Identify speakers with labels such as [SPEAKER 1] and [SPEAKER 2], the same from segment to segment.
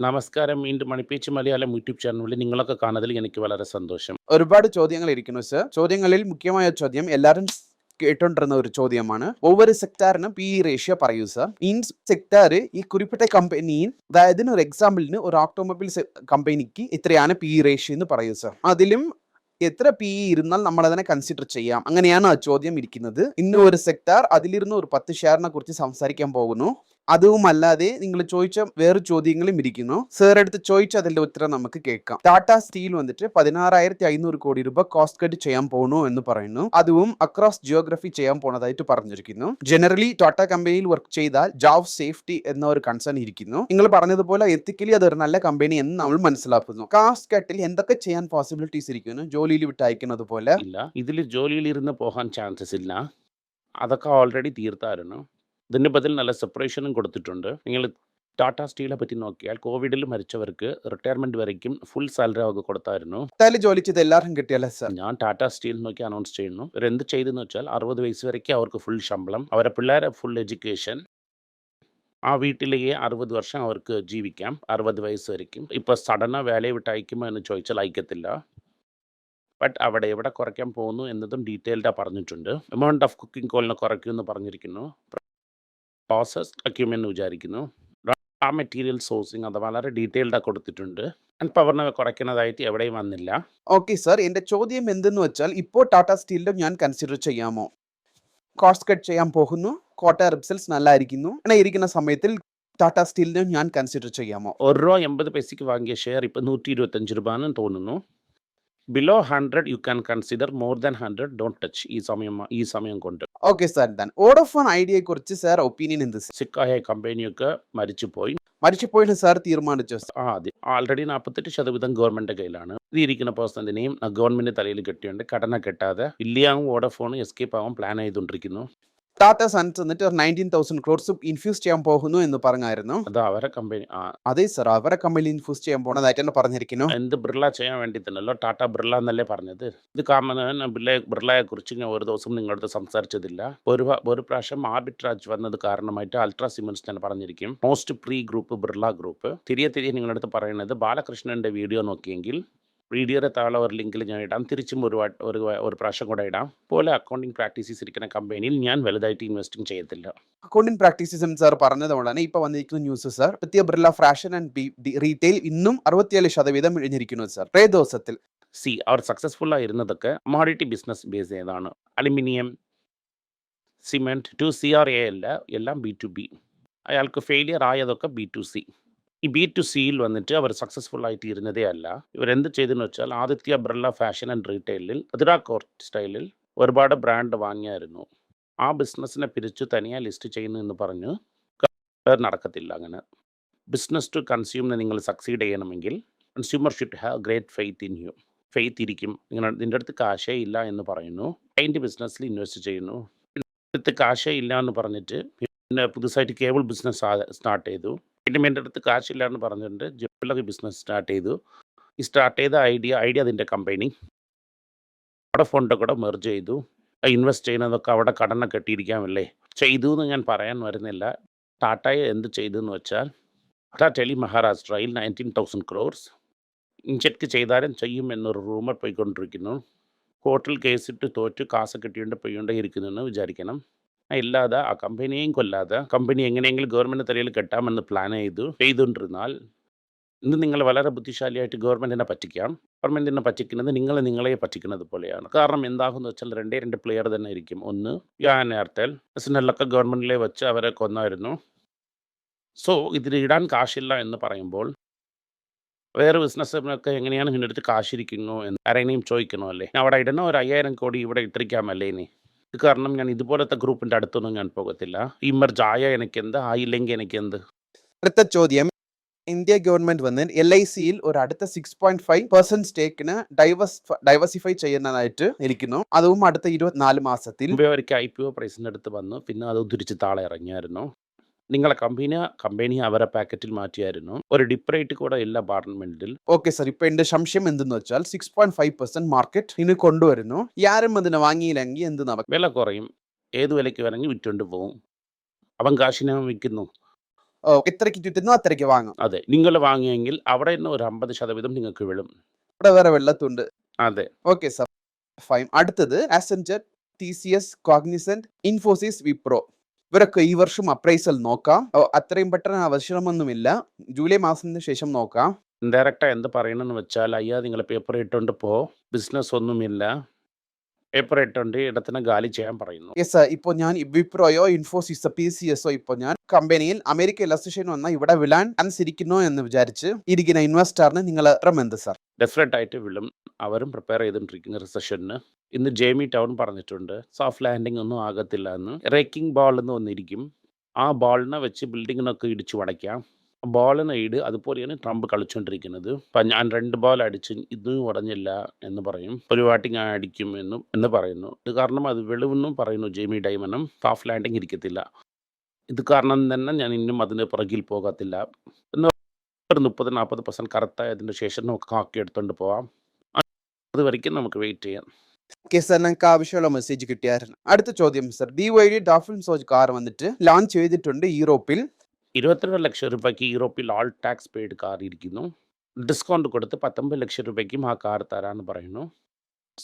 [SPEAKER 1] നമസ്കാരം വീണ്ടും മണിപ്പേച്ച് മലയാളം യൂട്യൂബ് ചാനലിൽ നിങ്ങളൊക്കെ കാണുന്നതിൽ എനിക്ക് വളരെ സന്തോഷം.
[SPEAKER 2] ഒരുപാട് ചോദ്യങ്ങൾ ഇരിക്കുന്നു സർ ചോദ്യങ്ങളിൽ മുഖ്യമായ ചോദ്യം എല്ലാവരും കേട്ടോണ്ടിരുന്ന ഒരു ചോദ്യമാണ്. ഒവ്വൊരു സെക്ടാറിനും പി ഇ റേഷ്യോ പറയൂ സർ ഇൻ സെക്ടാർ ഈ കുറിപ്പിട്ട കമ്പനിയിൽ അതായത് ഒരു എക്സാമ്പിളിന് ഒരു ഓട്ടോമൊബൈൽ കമ്പനിക്ക് ഇത്രയാണ് പി ഇ റേഷ്യോ എന്ന് പറയൂ സർ അതിലും എത്ര പി ഇ ഇരുന്നാൽ നമ്മൾ അതിനെ കൺസിഡർ ചെയ്യാം? അങ്ങനെയാണ് ആ ചോദ്യം ഇരിക്കുന്നത്. ഇന്ന് ഒരു സെക്ടാർ അതിലിരുന്ന് ഒരു പത്ത് ഷെയറിനെ കുറിച്ച് സംസാരിക്കാൻ പോകുന്നു. അതുമല്ലാതെ നിങ്ങൾ ചോദിച്ച വേറെ ചോദ്യങ്ങളും ഇരിക്കുന്നു. സാർ അടുത്ത് ചോദിച്ച അതിന്റെ ഉത്തരം നമുക്ക് കേൾക്കാം. ടാറ്റ സ്റ്റീൽ വന്നിട്ട് പതിനാറായിരത്തി അഞ്ഞൂറ് കോടി രൂപ കോസ്റ്റ് കട്ട് ചെയ്യാൻ പോകണു എന്ന് പറയുന്നു. അതും അക്രോസ് ജിയോഗ്രഫി ചെയ്യാൻ പോണതായിട്ട് പറഞ്ഞിരിക്കുന്നു. ജനറലി ടാറ്റ കമ്പനിയിൽ വർക്ക് ചെയ്താൽ ജോബ് സേഫ്റ്റി എന്ന ഒരു കൺസേൺ ഇരിക്കുന്നു. നിങ്ങൾ പറഞ്ഞതുപോലെ എത്തിക്കലി അതൊരു നല്ല കമ്പനി എന്ന് നമ്മൾ മനസ്സിലാക്കുന്നു. കാസ്റ്റ് കട്ടിൽ എന്തൊക്കെ ചെയ്യാൻ പോസിബിലിറ്റീസ് ഇരിക്കുന്നു? ജോലിയിൽ വിട്ടയക്കുന്നത് പോലെ.
[SPEAKER 1] ഇതിൽ ജോലിയിൽ ഇരുന്ന് പോകാൻ ചാൻസസ് ഇല്ല. അതൊക്കെ ഓൾറെഡി തീർത്തായിരുന്നു. ഇതിന് ബദൽ നല്ല സെപ്പറേഷനും കൊടുത്തിട്ടുണ്ട്. നിങ്ങൾ ടാറ്റ സ്റ്റീലെ പറ്റി നോക്കിയാൽ കോവിഡിൽ മരിച്ചവർക്ക് റിട്ടയർമെന്റ് വരയ്ക്കും ഫുൾ സാലറി അവർക്ക് കൊടുത്തായിരുന്നു.
[SPEAKER 2] ജോലി ചെയ്ത് എല്ലാവരും കിട്ടിയല്ലേ സർ
[SPEAKER 1] ഞാൻ ടാറ്റ സ്റ്റീൽ നോക്കി അനൗൺസ് ചെയ്യുന്നു. ഇവർ എന്ത് ചെയ്തെന്ന് വെച്ചാൽ അറുപത് വയസ്സ് വരയ്ക്ക് അവർക്ക് ഫുൾ ശമ്പളം അവരെ പിള്ളേരെ ഫുൾ എഡ്യൂക്കേഷൻ ആ വീട്ടിലേക്ക് അറുപത് വർഷം അവർക്ക് ജീവിക്കാം. അറുപത് വയസ്സ് വരയ്ക്കും. ഇപ്പോൾ സഡന വേലയെ വിട്ട് അയക്കുമോ എന്ന് ചോദിച്ചാൽ അയക്കത്തില്ല. ബട്ട് അവിടെ എവിടെ കുറയ്ക്കാൻ പോകുന്നു എന്നതും ഡീറ്റെയിൽഡാണ് പറഞ്ഞിട്ടുണ്ട്. എമൗണ്ട് ഓഫ് കുക്കിംഗ് കോളിനെ കുറയ്ക്കുമെന്ന് പറഞ്ഞിരിക്കുന്നു. പ്രോസസ് അക്യൂമെന്ന് വിചാരിക്കുന്നു. ആ മെറ്റീരിയൽ സോഴ്സിങ് അത് വളരെ ഡീറ്റെയിൽഡാണ് കൊടുത്തിട്ടുണ്ട്. ആൻഡ് പവറിനെ കുറയ്ക്കുന്നതായിട്ട് എവിടെയും വന്നില്ല.
[SPEAKER 2] ഓക്കെ സർ എന്റെ ചോദ്യം എന്തെന്ന് വെച്ചാൽ ഇപ്പോൾ ടാറ്റ സ്റ്റീലിന്റെ ഞാൻ കൺസിഡർ ചെയ്യാമോ? കോസ്റ്റ് കട്ട് ചെയ്യാൻ പോകുന്നു. കോട്ട റിസൾട്ട്സ് നല്ലായിരിക്കുന്നു. അങ്ങനെ ഇരിക്കുന്ന സമയത്തിൽ ടാറ്റ സ്റ്റീലിനും ഞാൻ കൺസിഡർ ചെയ്യാമോ?
[SPEAKER 1] ഒരു രൂപ എൺപത് പൈസയ്ക്ക് വാങ്ങിയ ഷെയർ ഇപ്പോൾ നൂറ്റി ഇരുപത്തഞ്ച് രൂപ എന്ന് തോന്നുന്നു. Below hundred you can consider more than hundred don't touch ഈ സമയം ഈ സമയം കൊണ്ട്.
[SPEAKER 2] ഓക്കെ സാർ ദാൻ ഓഡോഫോൺ ഐഡിയയെ കുറിച്ച് സാർ ഒപ്പീനിയൻ എന്ത്
[SPEAKER 1] സിക്കായ കമ്പനിയൊക്കെ മരിച്ചുപോയി.
[SPEAKER 2] മരിച്ചുപോയിന് സാർ തീരുമാനിച്ചു.
[SPEAKER 1] ആ അതെ. ആൾറെഡി നാൽപ്പത്തെട്ട് ശതവീതം ഗവൺമെന്റ് കയ്യിലാണ്. ഇരിക്കുന്ന പേഴ്സന്റിനെയും ഗവൺമെന്റ് തലയിൽ കെട്ടിയുണ്ട് കടന കെട്ടാതെ ഇല്ലാവും ഓഡോഫോൺ എസ്കേപ്പ് ആവാൻ പ്ലാൻ ചെയ്തുകൊണ്ടിരിക്കുന്നു
[SPEAKER 2] ടാറ്റ സൺസ് എന്നിട്ട് ഒരു നയന്റീൻ തൗസൻഡ് ക്രോഡ്സ് ഇൻഫ്യൂസ് ചെയ്യാൻ പോകുന്നു എന്ന് പറഞ്ഞായിരുന്നു.
[SPEAKER 1] അത് അവരെ കമ്പനി
[SPEAKER 2] അതെ സർ അവരെ കമ്പനി ഇൻഫ്യൂസ് ചെയ്യാൻ പോണതായിട്ട് തന്നെ പറഞ്ഞിരിക്കുന്നു.
[SPEAKER 1] എന്ത് ബിർള ചെയ്യാൻ വേണ്ടി തന്നെയല്ലോ ടാറ്റ ബിർള എന്നല്ലേ പറഞ്ഞത്? ഇത് കാരണം ബിർള ബിർളയെ കുറിച്ച് ഞാൻ ഒരു ദിവസം നിങ്ങളുടെ അടുത്ത് സംസാരിച്ചതില്ല. ഒരു ഒരു പ്രാവശ്യം ആർബിട്രാജ് വന്നത് കാരണമായിട്ട് അൾട്രാ സിമൻസ് ഞാൻ പറഞ്ഞിരിക്കും. Most pre group Birla group തിരികെ തിരികെ നിങ്ങളുടെ അടുത്ത് പറയുന്നത് ബാലകൃഷ്ണന്റെ വീഡിയോ നോക്കിയെങ്കിൽ വീഡിയോയുടെ താഴെ ഒരു ലിങ്കിൽ ഞാൻ ഇടാം. തിരിച്ചും ഒരു ഒരു ഒരു പ്രാവശ്യം കൂടെ ഇടാം. പോലെ അക്കൗണ്ടിങ് പ്രാക്ടീസസ് ഇരിക്കുന്ന കമ്പനിയിൽ ഞാൻ വലുതായിട്ട് ഇൻവെസ്റ്റിംഗ് ചെയ്യത്തില്ല.
[SPEAKER 2] അക്കൗണ്ടിംഗ് പ്രാക്ടീസസ് സാർ പറഞ്ഞതുകൊണ്ടാണ് ഇപ്പോൾ വന്നിരിക്കുന്ന ന്യൂസ് സാർ പ്രത്യേക ബിർള ഫാഷൻ ആൻഡ് റീറ്റെയിൽ ഇന്നും അറുപത്തിയേഴ് ശതവീതം ഇഴിഞ്ഞിരിക്കുന്നു സാർ ഒരേ ദിവസത്തിൽ.
[SPEAKER 1] സി അവർ സക്സസ്ഫുൾ ആയിരുന്നതൊക്കെ കമോഡിറ്റി ബിസിനസ് ബേസ് ചെയ്താണ് aluminium cement to C R A അല്ല എല്ലാം ബി ടു ബി അയാൾക്ക് ഫെയിലിയർ ആയതൊക്കെ ബി ടു സി ഈ ബി ടു സിയിൽ വന്നിട്ട് അവർ സക്സസ്ഫുൾ ആയിട്ട് ഇരുന്നതേ അല്ല. ഇവരെന്ത് ചെയ്തെന്ന് വെച്ചാൽ ആദിത്യ ബ്രല്ല ഫാഷൻ ആൻഡ് റീറ്റെയിലിൽ അതിരാ കോർട്ട് സ്റ്റൈലിൽ ഒരുപാട് ബ്രാൻഡ് വാങ്ങിയായിരുന്നു. ആ ബിസിനസ്സിനെ പിരിച്ചു തനിയെ ലിസ്റ്റ് ചെയ്യുന്നു എന്ന് പറഞ്ഞ് നടക്കത്തില്ല അങ്ങനെ. ബിസിനസ് ടു കൺസ്യൂമിനെ നിങ്ങൾ സക്സീഡ് ചെയ്യണമെങ്കിൽ consumer should have great faith in you faith ഇരിക്കും. നിങ്ങൾ നിന്റെ അടുത്ത് കാശേ ഇല്ല എന്ന് പറയുന്നു. അതിന്റെ ബിസിനസ്സിൽ ഇൻവെസ്റ്റ് ചെയ്യുന്നു. അടുത്ത് കാശേ ഇല്ല എന്ന് പറഞ്ഞിട്ട് പിന്നെ പുതുസായിട്ട് കേബിൾ ബിസിനസ് സ്റ്റാർട്ട് ചെയ്തു. പിന്നെ എന്റെ അടുത്ത് കാശില്ല എന്ന് പറഞ്ഞിട്ട് ജ്വല്ലറി ബിസിനസ് സ്റ്റാർട്ട് ചെയ്തു. ഈ സ്റ്റാർട്ട് ചെയ്ത ഐഡിയ ഐഡിയ അതിന്റെ കമ്പനി. അവിടെ ഫണ്ട് കൂടെ മെർജ് ചെയ്തു. ഇൻവെസ്റ്റ് ചെയ്യുന്നതൊക്കെ അവിടെ കടന കെട്ടിയിരിക്കാമല്ലേ? ചെയ്തു എന്ന് ഞാൻ പറയാൻ വരുന്നില്ല. ടാറ്റയെ എന്ത് ചെയ്തു എന്ന് വെച്ചാൽ ടാറ്റ ടെലി മഹാരാഷ്ട്രയിൽ നയന്റീൻ തൗസൻഡ് ക്രോർസ് ഇഞ്ചറ്റ് ചെയ്താലും ചെയ്യും എന്നൊരു റൂമർ പോയിക്കൊണ്ടിരിക്കുന്നു. കോർട്ടിൽ കേസിട്ട് തോറ്റ് കാസ് കെട്ടിയുണ്ട് പോയിക്കൊണ്ടേ ഇരിക്കുന്നു എന്ന് വിചാരിക്കണം. ഇല്ലാതെ ആ കമ്പനിയെയും കൊല്ലാതെ കമ്പനി എങ്ങനെയെങ്കിലും ഗവൺമെന്റ് തലയിൽ കെട്ടാമെന്ന് പ്ലാൻ ചെയ്തു. ചെയ്തുകൊണ്ടിരുന്നാൽ ഇന്ന് നിങ്ങൾ വളരെ ബുദ്ധിശാലിയായിട്ട് ഗവൺമെന്റിനെ പറ്റിക്കാം. ഗവൺമെന്റിനെ പറ്റിക്കുന്നത് നിങ്ങൾ നിങ്ങളെ പറ്റിക്കുന്നത് പോലെയാണ്. കാരണം എന്താകുമെന്ന് വെച്ചാൽ രണ്ടേ രണ്ട് പ്ലെയർ തന്നെ ഇരിക്കും. ഒന്ന് ഞാൻ എയർടെൽ എല്ലൊക്കെ ഗവൺമെന്റിലെ വെച്ച് അവരെ കൊന്നായിരുന്നു. സോ ഇതിന് ഇടാൻ കാശില്ല എന്ന് പറയുമ്പോൾ വേറെ ബിസിനസ്സിനൊക്കെ എങ്ങനെയാണ് ഇതിന്റെ അടുത്ത് കാശിരിക്കുന്നു എന്ന് ആരെയും ചോദിക്കണോ അല്ലേ? അവിടെ ഇടണോ? ഒരു അയ്യായിരം കോടി ഇവിടെ ഇട്ടിരിക്കാമല്ലേ ഇനി? കാരണം ഞാൻ ഇതുപോലത്തെ ഗ്രൂപ്പിന്റെ അടുത്തൊന്നും ഞാൻ പോകത്തില്ല. ഇമർജ് മെർജ് ആയ എനിക്ക് എന്ത് ആയില്ലെങ്കിൽ എനിക്ക് എന്ത്
[SPEAKER 2] അടുത്ത ചോദ്യം. ഇന്ത്യ ഗവൺമെന്റ് വന്ന് എൽ ഐ സിയിൽ ഒരു അടുത്ത സിക്സ് പോയിന്റ് ഫൈവ് പെർസെന്റ് സ്റ്റേക്കിന് ഡൈവേഴ്സ് ഡൈവേഴ്സിഫൈ ചെയ്യുന്നതായിട്ട് ഇരിക്കുന്നു. അതും അടുത്ത ഇരുപത്തിനാല് മാസത്തിൽ.
[SPEAKER 1] ഐ പി ഒ പ്രൈസിന്റെ അടുത്ത് വന്നു. പിന്നെ അത് ഉദ്ധരിച്ച് താളെ ഇറങ്ങിയായിരുന്നു. നിങ്ങളെ കമ്പനി കമ്പനി അവരെ പാക്കറ്റിൽ മാറ്റിയായിരുന്നു. ഒരു ഡിപ്രൈറ്റ് കൂടെ ഇല്ല പാർലമെന്റിൽ.
[SPEAKER 2] Okay sir. ഇപ്പൊ എന്റെ സംശയം എന്തെന്ന് വെച്ചാൽ six point five percent market ഇനി കൊണ്ടുവരുന്നു. ആരും അതിനെ വാങ്ങിയില്ലെങ്കിൽ എന്ത് നടക്കും
[SPEAKER 1] വില കുറയും. ഏത് വിലയ്ക്ക് വേണമെങ്കിൽ വിറ്റുകൊണ്ട് പോകും അവൻ കാശിനെ വിൽക്കുന്നു.
[SPEAKER 2] എത്രയ്ക്ക് ചുറ്റുന്നു അത്രയ്ക്ക് വാങ്ങും.
[SPEAKER 1] അതെ. നിങ്ങൾ വാങ്ങിയെങ്കിൽ അവിടെ നിന്ന് ഒരു അമ്പത് ശതവീതം നിങ്ങൾക്ക് വിളും.
[SPEAKER 2] ഇവിടെ വേറെ വെള്ളത്തുണ്ട്.
[SPEAKER 1] അതെ.
[SPEAKER 2] Okay sir. ഫൈൻ. അടുത്തത് Accenture T C S Cognizant Infosys Wipro ഇവരൊക്കെ ഈ വർഷം അപ്രൈസൽ നോക്കാം. അത്രയും പെട്ടെന്ന് അവസരമൊന്നുമില്ല ജൂലൈ മാസത്തിന് ശേഷം നോക്കാം.
[SPEAKER 1] ഡയറക്റ്റാ എന്ത് പറയണമെന്ന് വെച്ചാൽ അയ്യാ നിങ്ങൾ പേപ്പർ ഇട്ടുകൊണ്ട് പോ. ബിസിനസ് ഒന്നുമില്ല. പേപ്പർ ഇടത്തിനെ ഗാലി ചെയ്യാൻ പറയുന്നു.
[SPEAKER 2] യെസ് ഇപ്പോൾ ഞാൻ വിപ്രോയോ ഇൻഫോസിസ് പി സി എസോ ഇപ്പോൾ ഞാൻ കമ്പനിയിൽ അമേരിക്ക ഇലസ്ട്രേഷൻ വന്ന ഇവിടെ വിളാൻ അനുസരിക്കുന്നു എന്ന് വിചാരിച്ച് ഇരിക്കുന്ന ഇൻവെസ്റ്ററിന് നിങ്ങൾ എത്ര എന്ത് സാർ
[SPEAKER 1] ഡെഫിനറ്റ് ആയിട്ട് വിളും. അവരും പ്രിപ്പയർ ചെയ്തുകൊണ്ടിരിക്കുന്ന റിസഷന് ഇന്ന് ജേമി ടൗൺ പറഞ്ഞിട്ടുണ്ട് സോഫ്റ്റ് ലാൻഡിംഗ് ഒന്നും ആകത്തില്ല എന്ന്. റേക്കിംഗ് ബോൾ എന്ന് വന്നിരിക്കും. ആ ബോളിനെ വെച്ച് ബിൽഡിങ്ങിനൊക്കെ ഇടിച്ചു വടയ്ക്കാം. ബോളിനെ ഇട് അതുപോലെയാണ് ട്രംപ് കളിച്ചുകൊണ്ടിരിക്കുന്നത് അപ്പം ഞാൻ രണ്ട് ബോൾ അടിച്ച് ഇതും ഉടഞ്ഞില്ല എന്ന് പറയും. ഒരു വാട്ടി ഞാൻ അടിക്കും എന്നും എന്ന് പറയുന്നു. ഇത് കാരണം അത് വെളിവെന്നും പറയുന്നു ജെയ്മി ഡൈമനും സോഫ്റ്റ് ലാൻഡിംഗ് ഇരിക്കത്തില്ല. ഇത് കാരണം തന്നെ ഞാൻ ഇന്നും അതിന് പുറകിൽ പോകത്തില്ല എന്ന് ഒരു മുപ്പത് നാൽപ്പത് പെർസെന്റ് കറക്റ്റായതിന് ശേഷം നമുക്ക് കാക്കി എടുത്തുകൊണ്ട് പോവാം. അതുവരയ്ക്കും നമുക്ക് വെയിറ്റ് ചെയ്യാം.
[SPEAKER 2] ഓക്കെ സാർ ഞങ്ങൾക്ക് ആവശ്യമുള്ള മെസ്സേജ് കിട്ടിയായിരുന്നു. അടുത്ത ചോദ്യം സർ ഡി വൈ ഡാഫിൻ സോജ് കാർ വന്നിട്ട് ലോഞ്ച് ചെയ്തിട്ടുണ്ട് യൂറോപ്പിൽ.
[SPEAKER 1] ഇരുപത്തിരണ്ട് ലക്ഷം രൂപയ്ക്ക് യൂറോപ്പിൽ ആൾ ടാക്സ് പെയ്ഡ് കാർ ഇരിക്കുന്നു. ഡിസ്കൗണ്ട് കൊടുത്ത് പത്തൊമ്പത് ലക്ഷം രൂപയ്ക്കും ആ കാർ തരാമെന്ന് പറയുന്നു.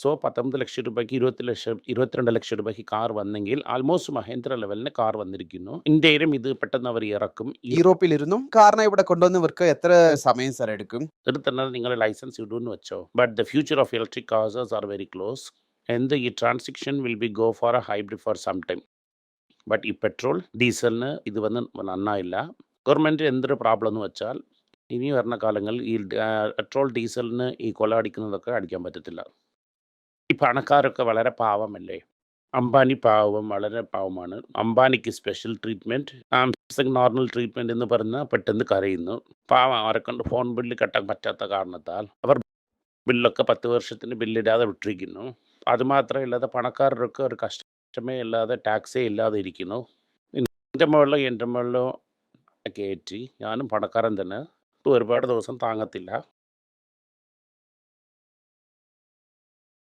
[SPEAKER 1] സോ പത്തൊമ്പത് ലക്ഷം രൂപയ്ക്ക് ഇരുപത്തി ലക്ഷം ഇരുപത്തിരണ്ട് ലക്ഷം രൂപയ്ക്ക് കാർ വന്നെങ്കിൽ ആൾമോസ്റ്റ് മഹേന്ദ്ര ലെവലിന് കാർ വന്നിരിക്കുന്നു. ഇന്ത്യയിലും ഇത് പെട്ടെന്ന് അവർ ഇറക്കും.
[SPEAKER 2] ഇരുന്നും കാറിനെ ഇവിടെ കൊണ്ടുവന്നവർക്ക് എത്ര സമയം സാർ എടുക്കും?
[SPEAKER 1] എടുത്തിട്ട് നിങ്ങൾ ലൈസൻസ് ഇടുമെന്ന് വെച്ചോ. But the future of electric cars are very close എന്ത് ഈ transition will be go for a hybrid for some time but ഈ പെട്രോൾ ഡീസലിന് ഇത് വന്ന് നന്നായില്ല. ഗവൺമെന്റ് എന്തൊരു പ്രോബ്ലം എന്ന് വെച്ചാൽ ഇനി വരുന്ന കാലങ്ങളിൽ ഈ പെട്രോൾ ഡീസലിന് ഈ കൊല അടിക്കുന്നതൊക്കെ അടിക്കാൻ പറ്റത്തില്ല. പണക്കാരൊക്കെ വളരെ പാവമല്ലേ? അംബാനി പാവം വളരെ പാവമാണ്. അംബാനിക്ക് special treatment Samsung normal treatment എന്ന് പറഞ്ഞാൽ പെട്ടെന്ന് കരയുന്നു. പാവം അവരെ കൊണ്ട് ഫോൺ ബില്ല് കെട്ടാൻ പറ്റാത്ത കാരണത്താൽ അവർ ബില്ലൊക്കെ പത്ത് വർഷത്തിന് ബില്ലിടാതെ വിട്ടിരിക്കുന്നു. അതുമാത്രമല്ലാതെ പണക്കാരൊക്കെ ഒരു കഷ്ടമേ ഇല്ലാതെ ടാക്സേ ഇല്ലാതെ ഇരിക്കുന്നു. എന്റെ മുകളിലോ എന്റെ മുകളിലോ കയറ്റി ഞാനും പണക്കാരൻ തന്നെ. ഒരുപാട് ദിവസം താങ്ങത്തില്ല.